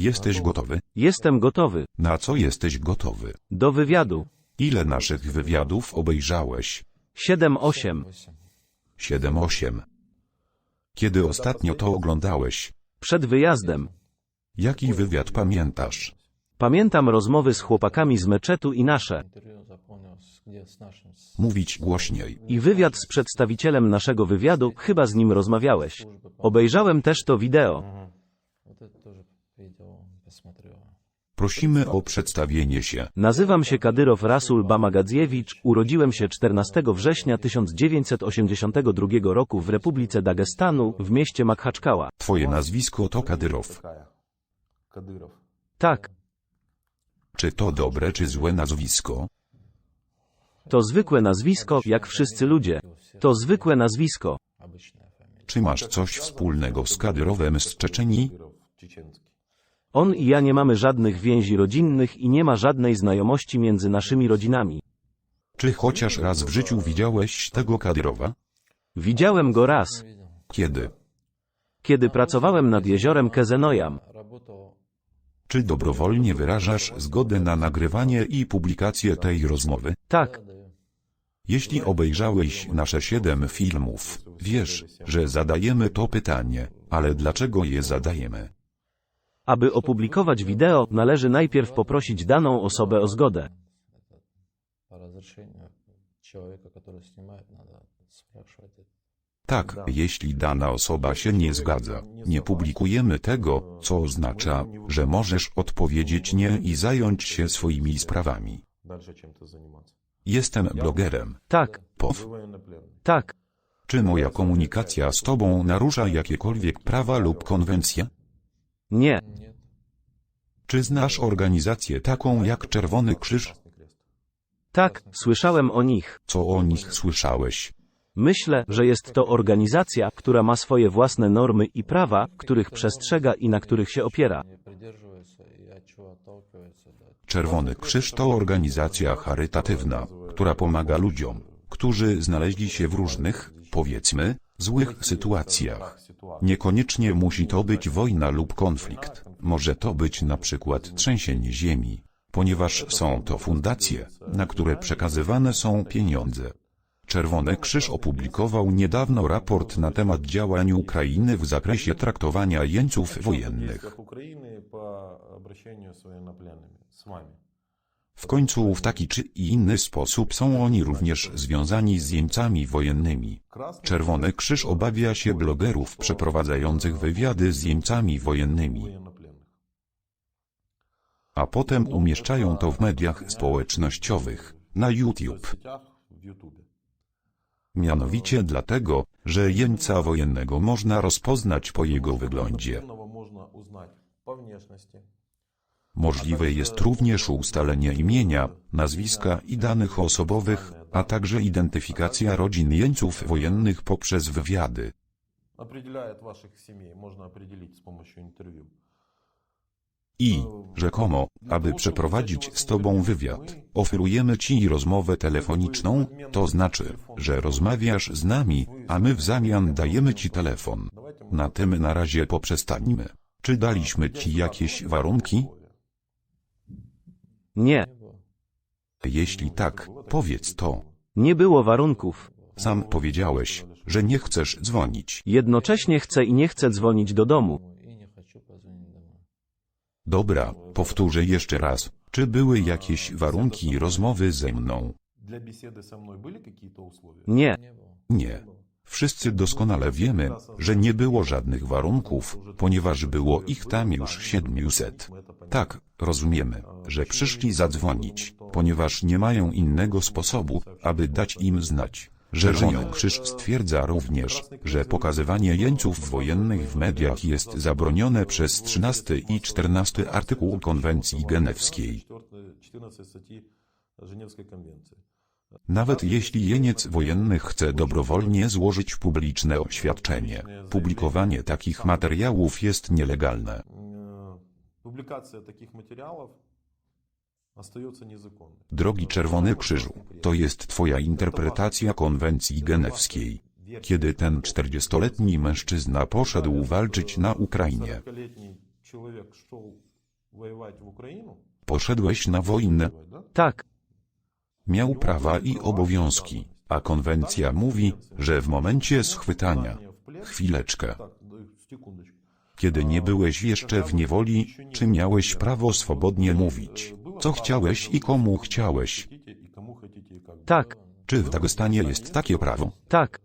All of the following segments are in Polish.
Jesteś gotowy? Jestem gotowy. Na co jesteś gotowy? Do wywiadu. Ile naszych wywiadów obejrzałeś? 7-8. 7-8. Kiedy ostatnio to oglądałeś? Przed wyjazdem. Jaki wywiad pamiętasz? Pamiętam rozmowy z chłopakami z meczetu i nasze. Mówić głośniej. I wywiad z przedstawicielem naszego wywiadu, chyba z nim rozmawiałeś. Obejrzałem też to wideo. Prosimy o przedstawienie się. Nazywam się Kadyrow Rasul Bamagadzjewicz, urodziłem się 14 września 1982 roku w Republice Dagestanu, w mieście Makhaczkała. Twoje nazwisko to Kadyrow. Tak, Czy to dobre czy złe nazwisko? to zwykłe nazwisko, jak wszyscy ludzie. To zwykłe nazwisko. Czy masz coś wspólnego z Kadyrowem z Czeczenii? On i ja nie mamy żadnych więzi rodzinnych i nie ma żadnej znajomości między naszymi rodzinami. Czy chociaż raz w życiu widziałeś tego Kadyrowa? Widziałem go raz, Kiedy? kiedy pracowałem nad jeziorem Kezenojam. Czy dobrowolnie wyrażasz zgodę na nagrywanie i publikację tej rozmowy? Tak, Jeśli obejrzałeś nasze siedem filmów, wiesz, że zadajemy to pytanie, ale dlaczego je zadajemy? Aby opublikować wideo, należy najpierw poprosić daną osobę o zgodę. Tak, jeśli dana osoba się nie zgadza, nie publikujemy tego, co oznacza, że możesz odpowiedzieć nie i zająć się swoimi sprawami. Jestem blogerem. Tak. Pow. Tak. Czy moja komunikacja z tobą narusza jakiekolwiek prawa lub konwencje? Nie. Czy znasz organizację taką jak Czerwony Krzyż? Tak, słyszałem o nich. Co o nich słyszałeś? Myślę, że jest to organizacja, która ma swoje własne normy i prawa, których przestrzega i na których się opiera. Czerwony Krzyż to organizacja charytatywna, która pomaga ludziom, którzy znaleźli się w różnych, powiedzmy, złych sytuacjach. Niekoniecznie musi to być wojna lub konflikt. Może to być na przykład trzęsienie ziemi, ponieważ są to fundacje, na które przekazywane są pieniądze. Czerwony Krzyż opublikował niedawno raport na temat działań Ukrainy w zakresie traktowania jeńców wojennych. W końcu w taki czy inny sposób są oni również związani z jeńcami wojennymi. Czerwony Krzyż obawia się blogerów przeprowadzających wywiady z jeńcami wojennymi. A potem umieszczają to w mediach społecznościowych, na YouTube. Mianowicie dlatego, że jeńca wojennego można rozpoznać po jego wyglądzie. Możliwe jest również ustalenie imienia, nazwiska i danych osobowych, a także identyfikacja rodzin jeńców wojennych poprzez wywiady. Определяет ваших семей, можно определить с помощью интервью. I, rzekomo, aby przeprowadzić z Tobą wywiad, oferujemy Ci rozmowę telefoniczną, to znaczy, że rozmawiasz z nami, a my w zamian dajemy Ci telefon. Давайте мы Na tym na razie poprzestańmy. Czy daliśmy Ci jakieś warunki? Nie, Jeśli tak, powiedz to. nie było warunków. Sam powiedziałeś, że nie chcesz dzwonić. Jednocześnie chcę i nie chcę dzwonić do domu. И не хочу позвонить домой. Dobra, powtórzę jeszcze raz. Czy były jakieś warunki rozmowy ze mną? Для беседы со мной были какие-то условия? Nie, Не было. Nie. Wszyscy doskonale wiemy, że nie było żadnych warunków, ponieważ było ich tam już 700. Tak, rozumiemy, że przyszli zadzwonić, ponieważ nie mają innego sposobu, aby dać im znać. że Czerwony Krzyż stwierdza również, że pokazywanie jeńców wojennych w mediach jest zabronione przez 13 i 14 artykuł konwencji genewskiej. Nawet jeśli jeniec wojenny chce dobrowolnie złożyć publiczne oświadczenie, publikowanie takich materiałów jest nielegalne. Publikacja takich materiałów Drogi Czerwony Krzyżu, to jest Twoja interpretacja konwencji genewskiej. Kiedy ten 40-letni mężczyzna poszedł walczyć na Ukrainie, poszedłeś na wojnę? Tak. Miał prawa i obowiązki, a konwencja mówi, że w momencie schwytania, chwileczkę, kiedy nie byłeś jeszcze w niewoli, czy miałeś prawo swobodnie mówić, co chciałeś i komu chciałeś? Tak. Czy w Dagestanie jest takie prawo? Tak.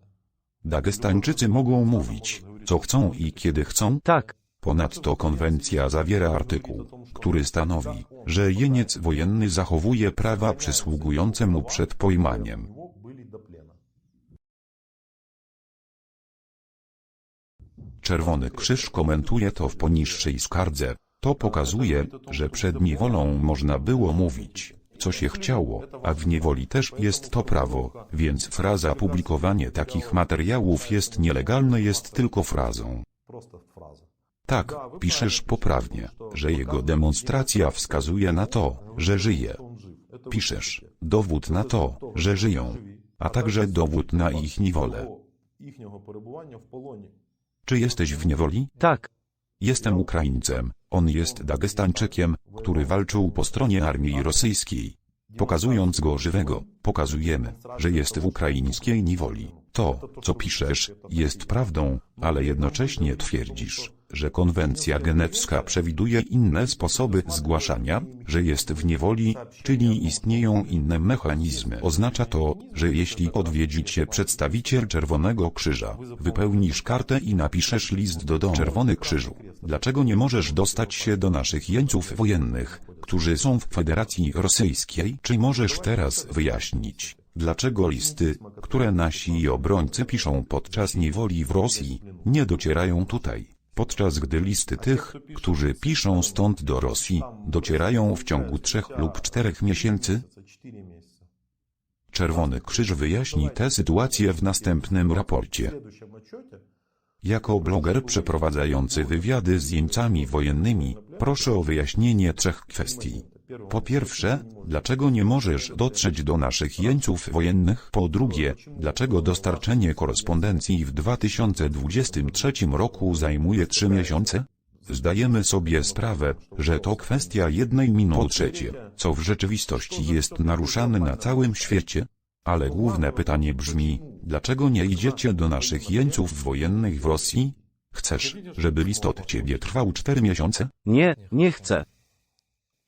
Dagestańczycy mogą mówić, co chcą i kiedy chcą? Tak. Ponadto konwencja zawiera artykuł, który stanowi, że jeniec wojenny zachowuje prawa przysługujące mu przed pojmaniem. Czerwony Krzyż komentuje to w poniższej skardze. To pokazuje, że przed niewolą można było mówić, co się chciało, a w niewoli też jest to prawo, więc fraza publikowanie takich materiałów jest nielegalne jest tylko frazą. Tak, piszesz poprawnie, że jego demonstracja wskazuje na to, że żyje. Piszesz, dowód na to, że żyją, a także dowód na ich niewolę. Czy jesteś w niewoli? Tak. Jestem Ukraińcem, on jest Dagestańczykiem, który walczył po stronie armii rosyjskiej. Pokazując go żywego, pokazujemy, że jest w ukraińskiej niewoli. To, co piszesz, jest prawdą, ale jednocześnie twierdzisz, że konwencja genewska przewiduje inne sposoby zgłaszania, że jest w niewoli, czyli istnieją inne mechanizmy. Oznacza to, że jeśli odwiedzi cię przedstawiciel Czerwonego Krzyża, wypełnisz kartę i napiszesz list do domu Czerwony Krzyżu. Dlaczego nie możesz dostać się do naszych jeńców wojennych, którzy są w Federacji Rosyjskiej? Czy możesz teraz wyjaśnić, dlaczego listy, które nasi obrońcy piszą podczas niewoli w Rosji, nie docierają tutaj? podczas gdy listy tych, którzy piszą stąd do Rosji, docierają w ciągu trzech lub czterech miesięcy? Czerwony Krzyż wyjaśni tę sytuację w następnym raporcie. Jako bloger przeprowadzający wywiady z jeńcami wojennymi, proszę o wyjaśnienie trzech kwestii. Po pierwsze, dlaczego nie możesz dotrzeć do naszych jeńców wojennych? Po drugie, dlaczego dostarczenie korespondencji w 2023 roku zajmuje trzy miesiące? Zdajemy sobie sprawę, że to kwestia jednej minuty trzecie, co w rzeczywistości jest naruszane na całym świecie. Ale główne pytanie brzmi, dlaczego nie idziecie do naszych jeńców wojennych w Rosji? Chcesz, żeby list od ciebie trwał cztery miesiące? nie, nie chcę.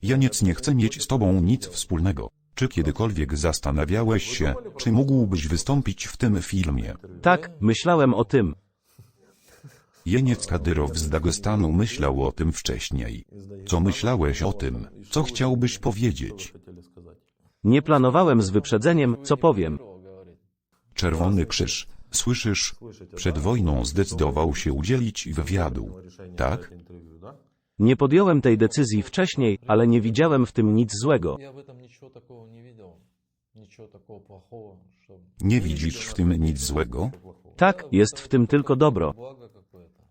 Ja nic nie chcę mieć z tobą nic wspólnego. Czy kiedykolwiek zastanawiałeś się, czy mógłbyś wystąpić w tym filmie? Tak, myślałem o tym. Jeniec Kadyrow z Dagestanu myślał o tym wcześniej. Co myślałeś o tym? Co chciałbyś powiedzieć? Nie planowałem z wyprzedzeniem, co powiem. Czerwony Krzyż, słyszysz? Przed wojną zdecydował się udzielić wywiadu. Tak? Nie podjąłem tej decyzji wcześniej, ale nie widziałem w tym nic złego. Nie widzisz w tym nic złego? Tak, jest w tym tylko dobro.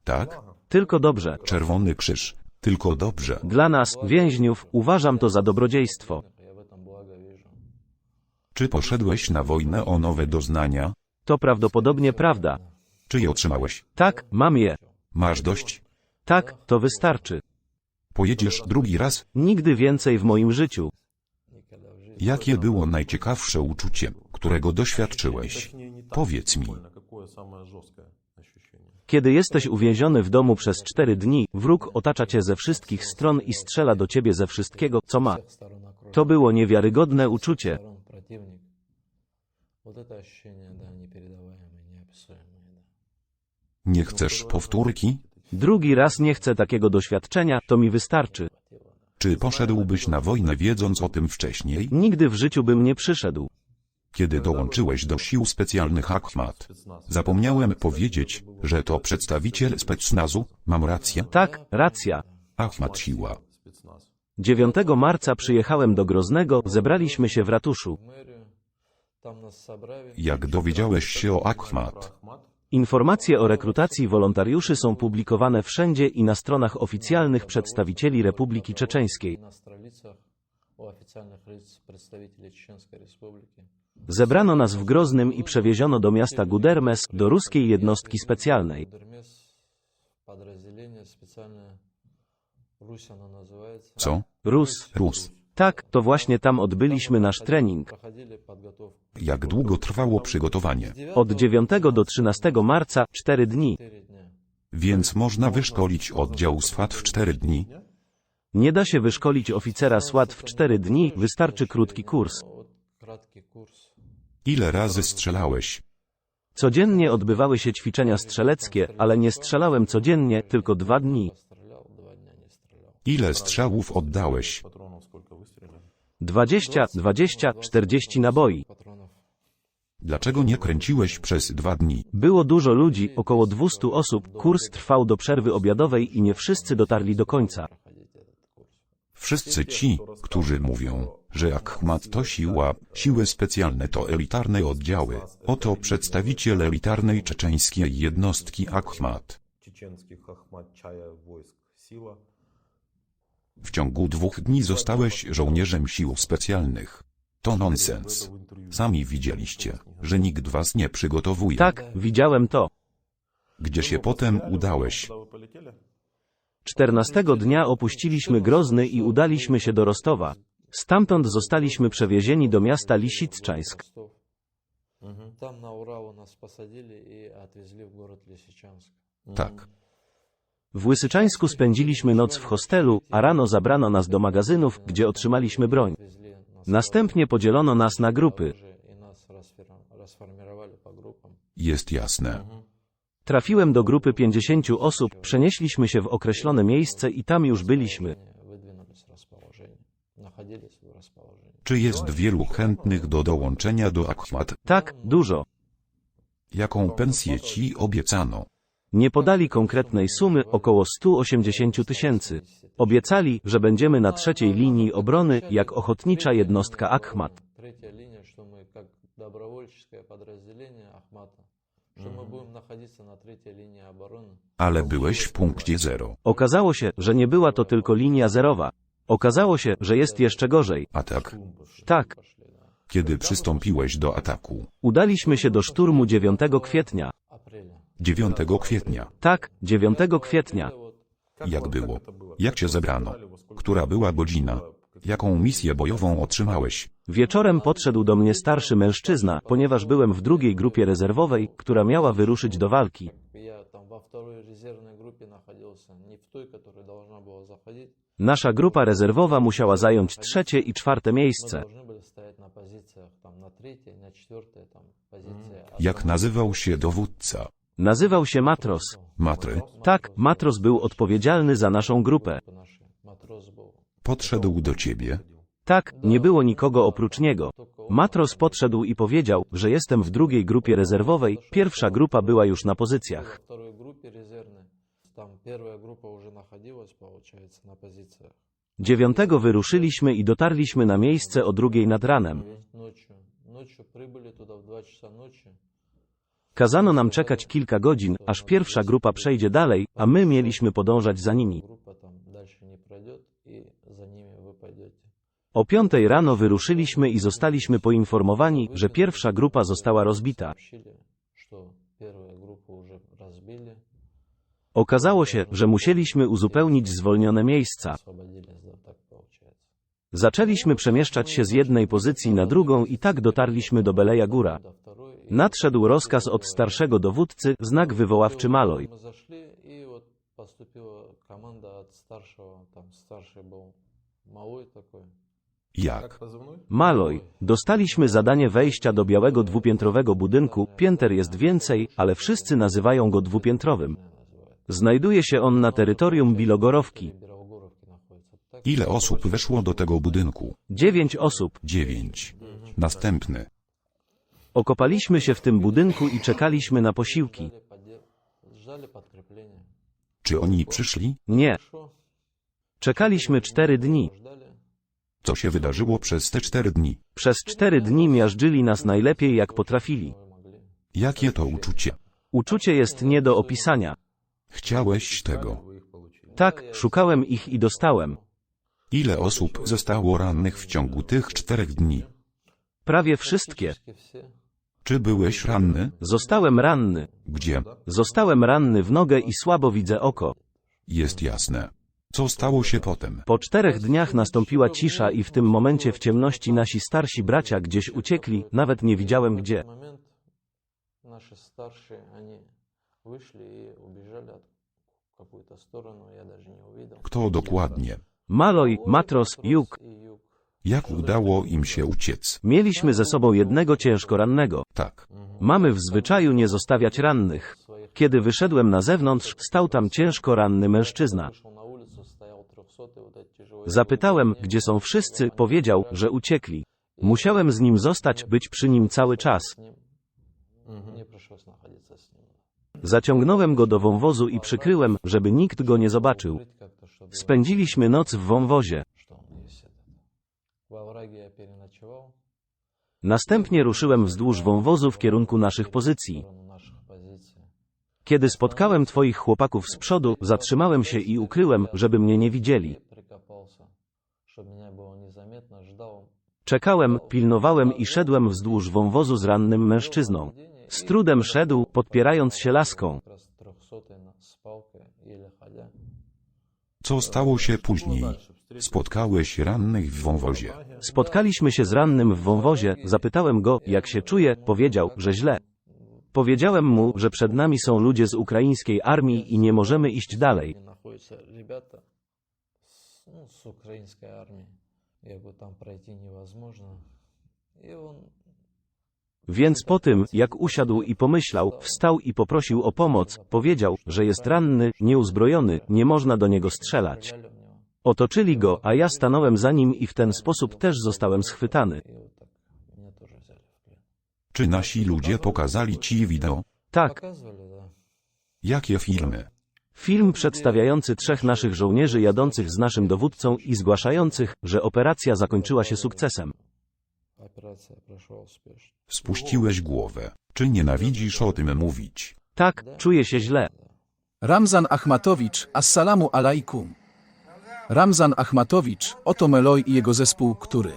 Tak? Tylko dobrze. Czerwony krzyż. Tylko dobrze. Dla nas, więźniów, uważam to za dobrodziejstwo. Czy poszedłeś na wojnę o nowe doznania? To prawdopodobnie prawda. Czy je otrzymałeś? Tak, mam je. Masz dość? Tak, to wystarczy. Pojedziesz drugi raz? Nigdy więcej w moim życiu. Jakie było najciekawsze uczucie, którego doświadczyłeś? Powiedz mi. Kiedy jesteś uwięziony w domu przez cztery dni, wróg otacza cię ze wszystkich stron i strzela do ciebie ze wszystkiego, co ma. To było niewiarygodne uczucie. Nie chcesz powtórki? Drugi raz nie chcę takiego doświadczenia, to mi wystarczy. Czy poszedłbyś na wojnę wiedząc o tym wcześniej? Nigdy w życiu bym nie przyszedł. Kiedy dołączyłeś do sił specjalnych Akhmat, zapomniałem powiedzieć, że to przedstawiciel specnazu, mam rację? Tak, racja. Akhmat siła. 9 marca przyjechałem do Groznego, zebraliśmy się w ratuszu. Jak dowiedziałeś się o Akhmat? Informacje o rekrutacji wolontariuszy są publikowane wszędzie i na stronach oficjalnych przedstawicieli Republiki Czeczeńskiej. Zebrano nas w Groznym i przewieziono do miasta Gudermes, do ruskiej jednostki specjalnej. Co? Rus. Rus. Tak, to właśnie tam odbyliśmy nasz trening. Jak długo trwało przygotowanie? Od 9 do 13 marca, 4 dni. Więc można wyszkolić oddział SWAT w 4 dni? Nie da się wyszkolić oficera SWAT w 4 dni, wystarczy krótki kurs. Ile razy strzelałeś? Codziennie odbywały się ćwiczenia strzeleckie, ale nie strzelałem codziennie, tylko dwa dni. Ile strzałów oddałeś? 20, 20, 40 naboi. Dlaczego nie kręciłeś przez dwa dni? Było dużo ludzi, około 200 osób, kurs trwał do przerwy obiadowej i nie wszyscy dotarli do końca. Wszyscy ci, którzy mówią, że Akhmat to siła, siły specjalne to elitarne oddziały, oto przedstawiciel elitarnej czeczeńskiej jednostki Akhmat. W ciągu dwóch dni zostałeś żołnierzem sił specjalnych. To nonsens. Sami widzieliście, że nikt was nie przygotowuje. Tak, widziałem to. Gdzie się potem udałeś? Куда вы полетели? 14 dnia opuściliśmy Grozny i udaliśmy się do Rostowa. Stamtąd zostaliśmy przewiezieni do miasta Lisiczańsk. Ростов. Там на Урал нас посадили и отвезли в город Лисичанск. Tak. W Łysyczańsku spędziliśmy noc w hostelu, a rano zabrano nas do magazynów, gdzie otrzymaliśmy broń. Następnie podzielono nas na grupy. Jest jasne. Trafiłem do grupy 50 osób, przenieśliśmy się w określone miejsce i tam już byliśmy. Czy jest wielu chętnych do dołączenia do Akwat? Tak, dużo. Jaką pensję ci obiecano? Nie podali konkretnej sumy, około 180 tysięcy. Obiecali, że będziemy na trzeciej linii obrony, jak ochotnicza jednostka Akhmat. Mhm. Ale byłeś w punkcie zero. Okazało się, że nie była to tylko linia zerowa. Okazało się, że jest jeszcze gorzej. Atak. Tak. Kiedy przystąpiłeś do ataku? Udaliśmy się do szturmu 9 kwietnia. 9 kwietnia. Tak, 9 kwietnia. Jak było? Jak cię zebrano? Która była godzina? Jaką misję bojową otrzymałeś? Wieczorem podszedł do mnie starszy mężczyzna, ponieważ byłem w drugiej grupie rezerwowej, która miała wyruszyć do walki. Nasza grupa rezerwowa musiała zająć trzecie i czwarte miejsce. Jak nazywał się dowódca? Nazywał się Matros. Matry. Tak, Matros był odpowiedzialny za naszą grupę. Podszedł do ciebie. Tak, nie było nikogo oprócz niego. Matros podszedł i powiedział, że jestem w drugiej grupie rezerwowej, pierwsza grupa była już na pozycjach. Dziewiątego wyruszyliśmy i dotarliśmy na miejsce o drugiej nad ranem. Kazano nam czekać kilka godzin, aż pierwsza grupa przejdzie dalej, a my mieliśmy podążać za nimi. O piątej rano wyruszyliśmy i zostaliśmy poinformowani, że pierwsza grupa została rozbita. Okazało się, że musieliśmy uzupełnić zwolnione miejsca. Zaczęliśmy przemieszczać się z jednej pozycji na drugą i tak dotarliśmy do Beleja Góra. Nadszedł rozkaz od starszego dowódcy, znak wywoławczy Maloj. Jak? Maloj. Dostaliśmy zadanie wejścia do białego dwupiętrowego budynku, pięter jest więcej, ale wszyscy nazywają go dwupiętrowym. Znajduje się on na terytorium Bilogorowki. Ile osób weszło do tego budynku? Dziewięć osób. Dziewięć. Następny. Okopaliśmy się w tym budynku i czekaliśmy na posiłki. Czy oni przyszli? Nie. Czekaliśmy cztery dni. Co się wydarzyło przez te cztery dni? Przez cztery dni miażdżyli nas najlepiej jak potrafili. Jakie to uczucie? Uczucie jest nie do opisania. Chciałeś tego. Tak, szukałem ich i dostałem. Ile osób zostało rannych w ciągu tych czterech dni? Prawie wszystkie. Практически все. Czy byłeś ranny? Zostałem ranny. Gdzie? Zostałem ranny w nogę i słabo widzę oko. Jest jasne. Co stało się potem? Po czterech dniach nastąpiła cisza i w tym momencie w ciemności nasi starsi bracia gdzieś uciekli, nawet nie widziałem В gdzie. этот момент наши старшие, они вышли и убежали от в какую-то сторону, я даже не увидел. Kto dokładnie? Maloj, Matros, Juk. И Юг. jak udało im się uciec. Mieliśmy ze sobą jednego ciężko rannego. Tak. Mamy w zwyczaju nie zostawiać rannych. Kiedy wyszedłem na zewnątrz, stał tam ciężko ranny mężczyzna. Zapytałem, gdzie są wszyscy, powiedział, że uciekli. Musiałem z nim zostać, być przy nim cały czas. Zaciągnąłem go do wąwozu i przykryłem, żeby nikt go nie zobaczył. Spędziliśmy noc w wąwozie. Następnie ruszyłem wzdłuż wąwozu w kierunku naszych pozycji. Kiedy spotkałem twoich chłopaków z przodu, zatrzymałem się i ukryłem, żeby mnie nie widzieli. Czekałem, pilnowałem i szedłem wzdłuż wąwozu z rannym mężczyzną. Z trudem szedł, podpierając się laską. Co stało się później? Spotkałeś rannych w wąwozie. Spotkaliśmy się z rannym w wąwozie, zapytałem go, jak się czuje, powiedział, że źle. Powiedziałem mu, że przed nami są ludzie z ukraińskiej armii i nie możemy iść dalej. Где находятся ребята с, ну, с украинской армии. Якби там пройти невозможно. И он Więc po tym, jak usiadł i pomyślał, wstał i poprosił o pomoc, powiedział, że jest ranny, nieuzbrojony, nie można do niego strzelać. Otoczyli go, a ja stanąłem za nim i w ten sposób też zostałem schwytany. Czy nasi ludzie pokazali ci wideo? Tak. Jakie filmy? Film przedstawiający trzech naszych żołnierzy jadących z naszym dowódcą i zgłaszających, że operacja zakończyła się sukcesem. Spuściłeś głowę. Czy nienawidzisz o tym mówić? Tak, czuję się źle. Ramzan Achmatowicz, assalamu alaikum. Ramzan Achmatowicz, oto Meloj i jego zespół, który...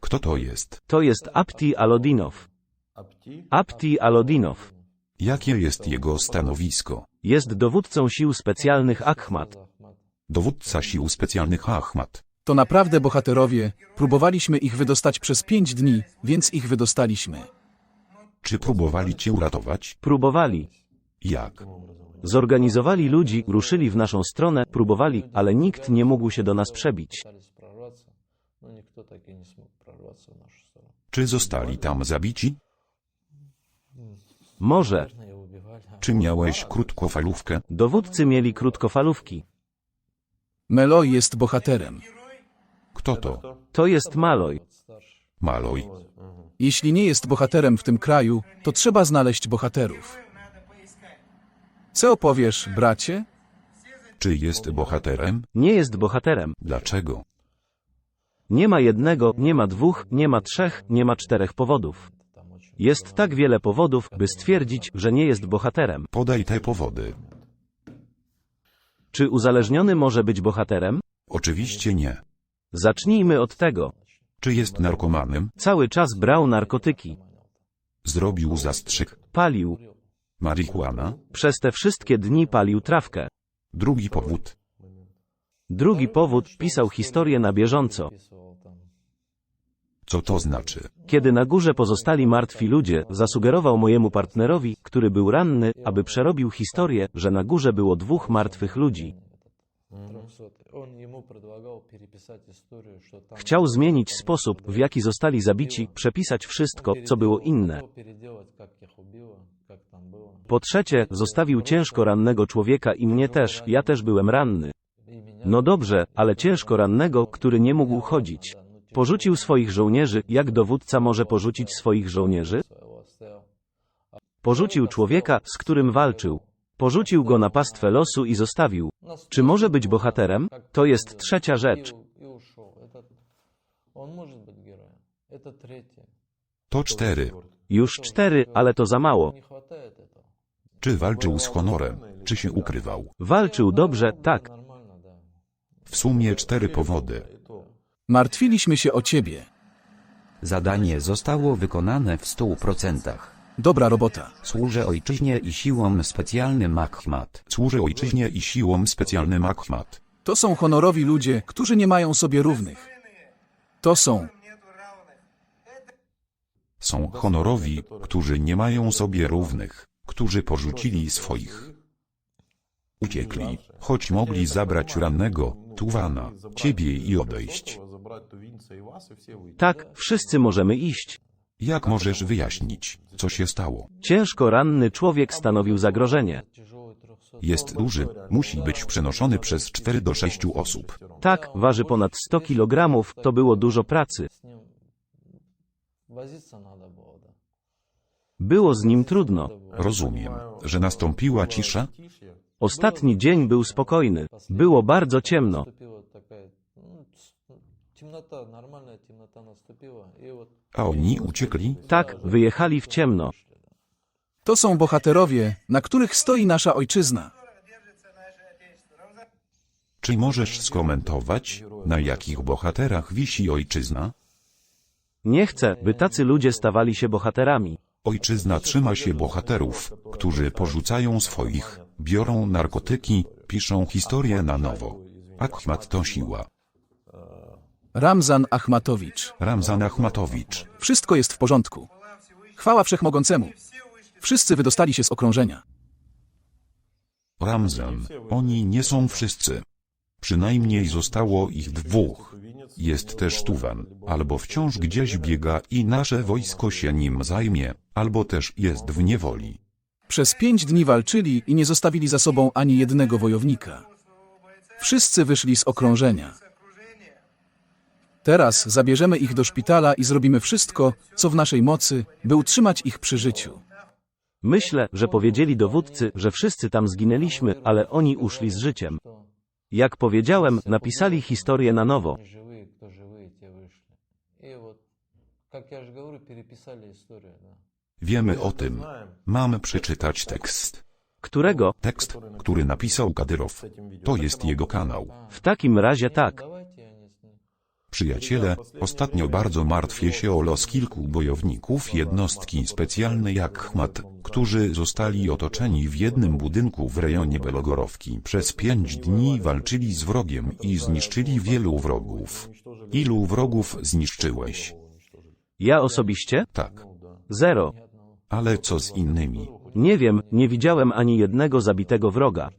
Kto to jest? To jest Apti Alodinow. Apti Alodinow. Jakie jest jego stanowisko? Jest dowódcą sił specjalnych Akhmat. Dowódca sił specjalnych Ahmad. To naprawdę bohaterowie, próbowaliśmy ich wydostać przez pięć dni, więc ich wydostaliśmy. Czy próbowali cię uratować? Próbowali. Jak? Zorganizowali ludzi, ruszyli w naszą stronę, próbowali, ale nikt nie mógł się do nas przebić. Czy zostali tam zabici? Może. Czy miałeś krótkofalówkę? Dowódcy mieli krótkofalówki. Melo jest bohaterem. Kto to? To jest Maloj. Maloj. Jeśli nie jest bohaterem w tym kraju, to trzeba znaleźć bohaterów. Co powiesz, bracie? Czy jest bohaterem? Nie jest bohaterem. Dlaczego? Nie ma jednego, nie ma dwóch, nie ma trzech, nie ma czterech powodów. Jest tak wiele powodów, by stwierdzić, że nie jest bohaterem. Podaj te powody. Czy uzależniony może być bohaterem? Oczywiście nie. Zacznijmy od tego. Czy jest narkomanem? Cały czas brał narkotyki, Zrobił zastrzyk. Palił. Marihuana? Przez te wszystkie dni palił trawkę. Drugi powód. Drugi powód pisał historię na bieżąco. Co to znaczy? Kiedy na górze pozostali martwi ludzie, zasugerował mojemu partnerowi, który był ranny, aby przerobił historię, że na górze było dwóch martwych ludzi. Chciał zmienić sposób, w jaki zostali zabici, przepisać wszystko, co było inne. Po trzecie, zostawił ciężko rannego człowieka i mnie też, ja też byłem ranny. No dobrze, ale ciężko rannego, który nie mógł chodzić. Porzucił swoich żołnierzy, jak dowódca może porzucić swoich żołnierzy? Porzucił człowieka, z którym walczył. Porzucił go na pastwę losu i zostawił. Czy może być bohaterem? To jest trzecia rzecz. To cztery. Już cztery, ale to za mało. Czy walczył z honorem? Czy się ukrywał? Walczył dobrze, tak. W sumie cztery powody. Martwiliśmy się o ciebie. Zadanie zostało wykonane w 100%. Dobra robota. Służę ojczyźnie i siłom specjalnym Ahmad. Służę ojczyźnie i siłom specjalnym Ahmad. To są honorowi ludzie, którzy nie mają sobie równych. To są. Są honorowi, którzy nie mają sobie równych, którzy porzucili swoich. Uciekli, choć mogli zabrać rannego, Tuwana, ciebie i odejść. Tak, wszyscy możemy iść. Jak możesz wyjaśnić, co się stało? Ciężko ranny człowiek stanowił zagrożenie. Jest duży, musi być przenoszony przez 4 do 6 osób. Tak, waży ponad 100 kg, to było dużo pracy. Było z nim trudno. Rozumiem, że nastąpiła cisza? Ostatni dzień był spokojny. Było bardzo ciemno. A oni uciekli? Tak, wyjechali w ciemno. To są bohaterowie, na których stoi nasza ojczyzna. Czy możesz skomentować, na jakich bohaterach wisi ojczyzna? Nie chcę, by tacy ludzie stawali się bohaterami. Ojczyzna trzyma się bohaterów, którzy porzucają swoich, biorą narkotyki, piszą historię na nowo. Ahmad to siła. Ramzan Achmatowicz. Ramzan Achmatowicz. Wszystko jest w porządku. Chwała Wszechmogącemu. Wszyscy wydostali się z okrążenia. Ramzan. Oni nie są wszyscy. Przynajmniej zostało ich dwóch. Jest też Tuwan, albo wciąż gdzieś biega i nasze wojsko się nim zajmie, albo też jest w niewoli. Przez pięć dni walczyli i nie zostawili za sobą ani jednego wojownika. Wszyscy wyszli z okrążenia. Teraz zabierzemy ich do szpitala i zrobimy wszystko, co w naszej mocy, by utrzymać ich przy życiu. Myślę, że powiedzieli dowódcy, że wszyscy tam zginęliśmy, ale oni uszli z życiem. Jak powiedziałem, napisali historię na nowo. Wiemy o tym. Mamy przeczytać tekst. Którego? Tekst, który napisał Kadyrow. To jest jego kanał. W takim razie tak. Przyjaciele, ostatnio bardzo martwię się o los kilku bojowników jednostki specjalnej jak Ahmad, którzy zostali otoczeni w jednym budynku w rejonie Belogorowki. Przez pięć dni walczyli z wrogiem i zniszczyli wielu wrogów. Ilu wrogów zniszczyłeś? Ja osobiście? Tak. Zero. Ale co z innymi? Nie wiem, nie widziałem ani jednego zabitego wroga.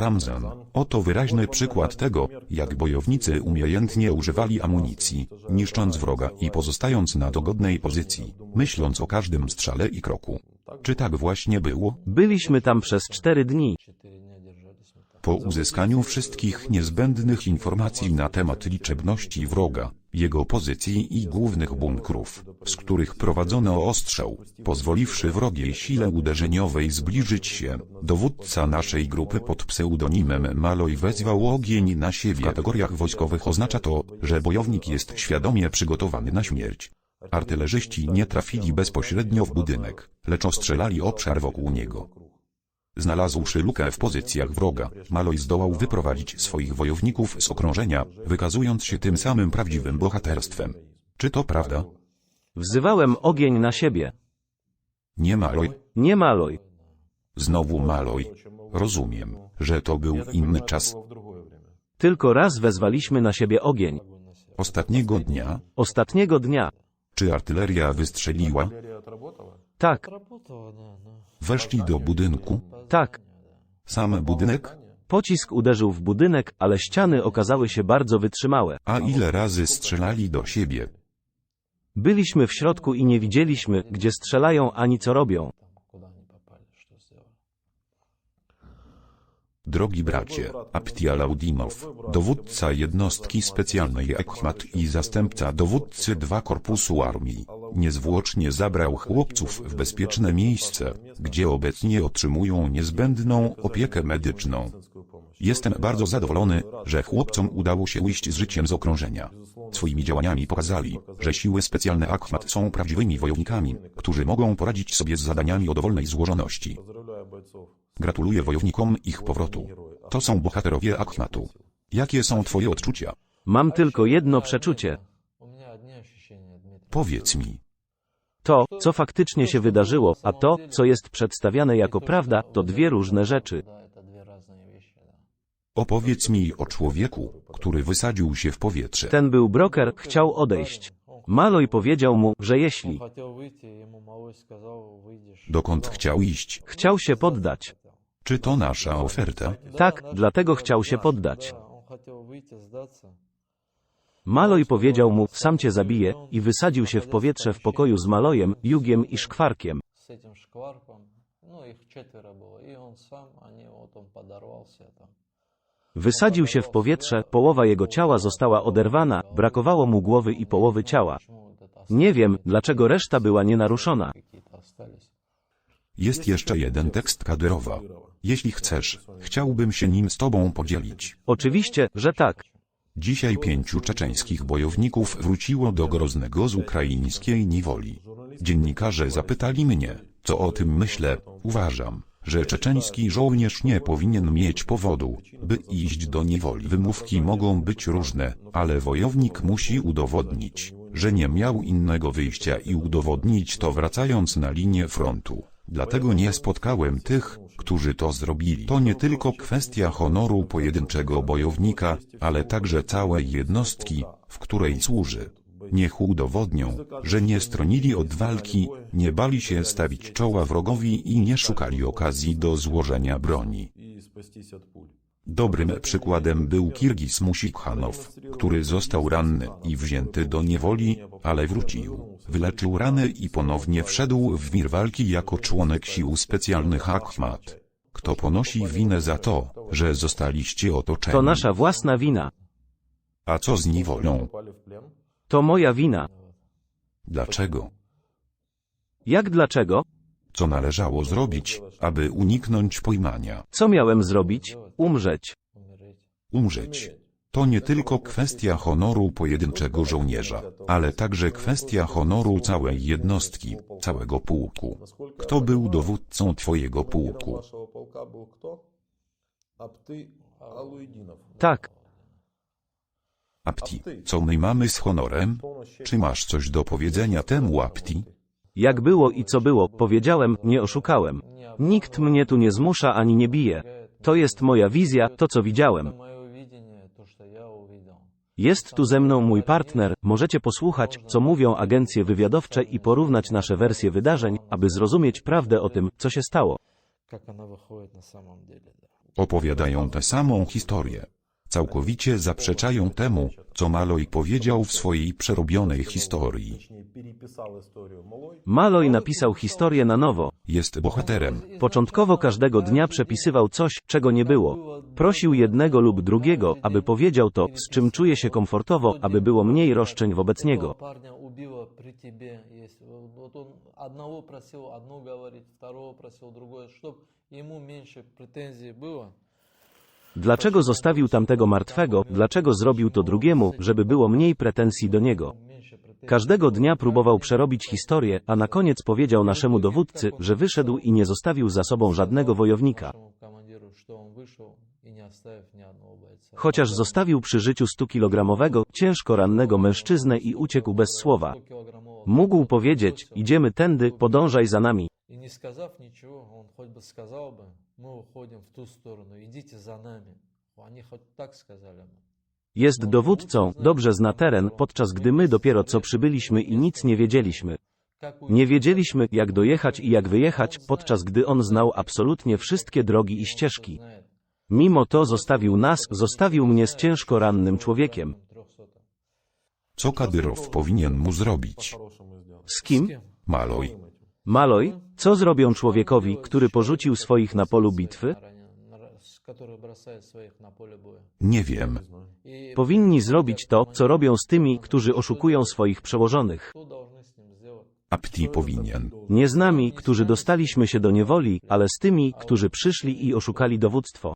Ramzan. Oto wyraźny przykład tego, jak bojownicy umiejętnie używali amunicji, niszcząc wroga i pozostając na dogodnej pozycji, myśląc o każdym strzale i kroku. Czy tak właśnie było? Byliśmy tam przez cztery dni. Po uzyskaniu wszystkich niezbędnych informacji na temat liczebności wroga, jego pozycji i głównych bunkrów, z których prowadzono ostrzał, pozwoliwszy wrogiej sile uderzeniowej zbliżyć się, dowódca naszej grupy pod pseudonimem Maloj wezwał ogień na siebie. W kategoriach wojskowych oznacza to, że bojownik jest świadomie przygotowany na śmierć. Artylerzyści nie trafili bezpośrednio w budynek, lecz ostrzelali obszar wokół niego. Znalazłszy lukę w pozycjach wroga, Maloj zdołał wyprowadzić swoich wojowników z okrążenia, wykazując się tym samym prawdziwym bohaterstwem. Czy to prawda? Wzywałem ogień na siebie. Nie Maloj, Nie maloj. znowu Maloj. Rozumiem, że to był inny czas. Tylko raz wezwaliśmy na siebie ogień. Ostatniego dnia, Ostatniego dnia. czy artyleria wystrzeliła? Tak. Weszli do budynku? Tak. Sam budynek? Pocisk uderzył w budynek, ale ściany okazały się bardzo wytrzymałe. A ile razy strzelali do siebie? Byliśmy w środku i nie widzieliśmy, gdzie strzelają ani co robią. Drogi bracie, Aptia Laudimow, dowódca jednostki specjalnej Ekmat i zastępca dowódcy 2 Korpusu Armii, niezwłocznie zabrał chłopców w bezpieczne miejsce, gdzie obecnie otrzymują niezbędną opiekę medyczną. Jestem bardzo zadowolony, że chłopcom udało się ujść z życiem z okrążenia. Swoimi działaniami pokazali, że siły specjalne Ahmad są prawdziwymi wojownikami, którzy mogą poradzić sobie z zadaniami o dowolnej złożoności. Gratuluję wojownikom ich powrotu. To są bohaterowie Ahmatu. Jakie są twoje odczucia? Mam tylko jedno przeczucie. Powiedz mi. To, co faktycznie się wydarzyło, a to, co jest przedstawiane jako prawda, to dwie różne rzeczy. Opowiedz mi o człowieku, który wysadził się w powietrze. Ten był broker, chciał odejść. Maloj powiedział mu, że jeśli Dokąd chciał iść? chciał się poddać, Czy to nasza oferta? tak, dlatego chciał się poddać. Maloj powiedział mu, sam cię zabiję, i wysadził się w powietrze w pokoju z Malojem, Jugiem i Szkwarkiem. Wysadził się w powietrze, połowa jego ciała została oderwana, brakowało mu głowy i połowy ciała. Nie wiem, dlaczego reszta była nienaruszona. Jest jeszcze jeden tekst Kadyrowa. Jeśli chcesz, chciałbym się nim z tobą podzielić. Oczywiście, że tak. Dzisiaj pięciu czeczeńskich bojowników wróciło do Groznego z ukraińskiej niewoli. Dziennikarze zapytali mnie, co o tym myślę. Uważam, że czeczeński żołnierz nie powinien mieć powodu, by iść do niewoli. Wymówki mogą być różne, ale wojownik musi udowodnić, że nie miał innego wyjścia i udowodnić to wracając na linię frontu. Dlatego nie spotkałem tych, którzy to zrobili. To nie tylko kwestia honoru pojedynczego bojownika, ale także całej jednostki, w której służy. Niech udowodnią, że nie stronili od walki, nie bali się stawić czoła wrogowi i nie szukali okazji do złożenia broni. Dobrym przykładem był Kirgis Musikhanow, który został ranny i wzięty do niewoli, ale wrócił, wyleczył rany i ponownie wszedł w wir walki jako członek sił specjalnych Akhmat. Kto ponosi winę za to, że zostaliście otoczeni? To nasza własna wina. A co z niewolą? To moja wina. Dlaczego? Jak dlaczego? Co należało zrobić, aby uniknąć pojmania? Co miałem zrobić? Umrzeć. Umrzeć. To nie tylko kwestia honoru pojedynczego żołnierza, ale także kwestia honoru całej jednostki, całego pułku. Kto był dowódcą Twojego pułku? Tak. Apti, co my mamy z honorem? Czy masz coś do powiedzenia temu Apti? Jak było i co było, powiedziałem, nie oszukałem. Nikt mnie tu nie zmusza ani nie bije. To jest moja wizja, to co widziałem. Jest tu ze mną mój partner, możecie posłuchać, co mówią agencje wywiadowcze i porównać nasze wersje wydarzeń, aby zrozumieć prawdę o tym, co się stało. Opowiadają tę samą historię Całkowicie zaprzeczają temu, co Maloj powiedział w swojej przerobionej historii. Точнее, переписал историю Малой. Maloj napisał historię na nowo. Jest bohaterem. Początkowo każdego dnia przepisywał coś, czego nie było. Prosił jednego lub drugiego, aby powiedział to, z czym czuje się komfortowo, aby było mniej roszczeń wobec niego. Парня убило при тебе. Есть. Вот он одного просил одно говорить, второго просил другое, чтобы ему меньше претензий было. Dlaczego zostawił tamtego martwego, dlaczego zrobił to drugiemu, żeby było mniej pretensji do niego? Każdego dnia próbował przerobić historię, a na koniec powiedział naszemu dowódcy, że wyszedł i nie zostawił za sobą żadnego wojownika. Chociaż zostawił przy życiu 100-kilogramowego, ciężko rannego mężczyznę i uciekł bez słowa. Mógł powiedzieć: Idziemy tędy, podążaj za nami И не сказав ничего, он хоть бы сказал бы, мы уходим в ту сторону, идите за нами. Они хоть так сказали бы. Jest dowódcą, dobrze zna teren, podczas gdy my dopiero co przybyliśmy i nic nie wiedzieliśmy. Как Nie wiedzieliśmy, jak dojechać i jak wyjechać, podczas gdy on znał absolutnie wszystkie drogi i ścieżki. знает. Mimo to zostawił nas, zostawił mnie z ciężko rannym człowiekiem. 300. Co Kadyrow powinien mu zrobić? По-хорошему сделал. Z kim? Maloj. Maloj? Co zrobią człowiekowi, który porzucił swoich na polu bitwy? Nie wiem. Powinni zrobić to, co robią z tymi, którzy oszukują swoich przełożonych. Apti powinien. Nie z nami, którzy dostaliśmy się do niewoli, ale z tymi, którzy przyszli i oszukali dowództwo.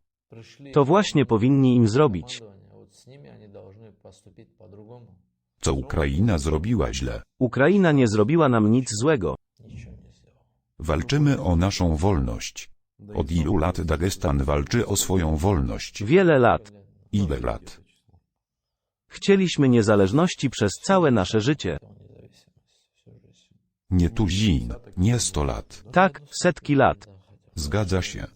To właśnie powinni im zrobić. Co Ukraina zrobiła źle? Ukraina nie zrobiła nam nic złego. Walczymy o naszą wolność. Od ilu lat Dagestan walczy o swoją wolność? Wiele lat. Ile lat? Chcieliśmy niezależności przez całe nasze życie. Nie tuzin, nie sto lat. Tak, setki lat. Zgadza się.